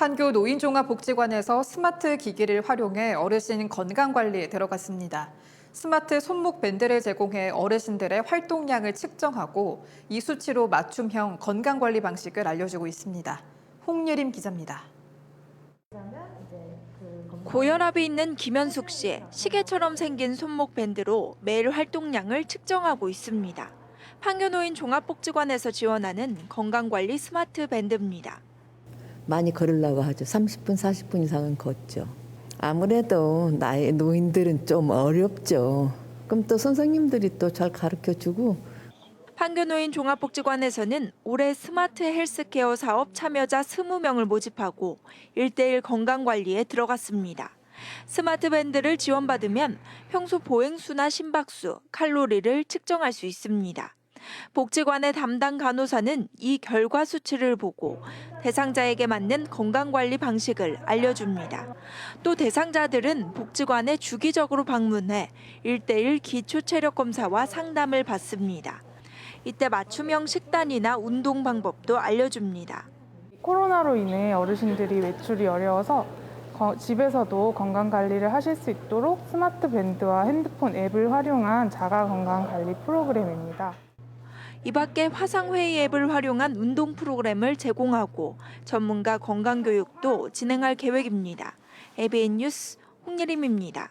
판교 노인종합복지관에서 스마트 기기를 활용해 어르신 건강관리에 들어갔습니다. 스마트 손목 밴드를 제공해 어르신들의 활동량을 측정하고 이 수치로 맞춤형 건강관리 방식을 알려주고 있습니다. 홍예림 기자입니다. 고혈압이 있는 김현숙 씨, 시계처럼 생긴 손목 밴드로 매일 활동량을 측정하고 있습니다. 판교노인 종합복지관에서 지원하는 건강관리 스마트 밴드입니다. 많이 걸으려고 하죠. 30분, 40분 이상은 걷죠. 아무래도 나이 노인들은 좀 어렵죠. 그럼 또 선생님들이 또 잘 가르쳐 주고 판교노인 종합복지관에서는 올해 스마트 헬스케어 사업 참여자 20명을 모집하고 1대1 건강관리에 들어갔습니다. 스마트 밴드를 지원받으면 평소 보행수나 심박수, 칼로리를 측정할 수 있습니다. 복지관의 담당 간호사는 이 결과 수치를 보고 대상자에게 맞는 건강관리 방식을 알려줍니다. 또 대상자들은 복지관에 주기적으로 방문해 1대1 기초 체력 검사와 상담을 받습니다. 이때 맞춤형 식단이나 운동 방법도 알려줍니다. 코로나로 인해 어르신들이 외출이 어려워서 거- 집에서도 건강 관리를 하실 수 있도록 스마트 밴드와 핸드폰 앱을 활용한 자가 건강 관리 프로그램입니다. 이 밖에 화상회의 앱을 활용한 운동 프로그램을 제공하고 전문가 건강교육도 진행할 계획입니다. ABN 뉴스 홍예림입니다.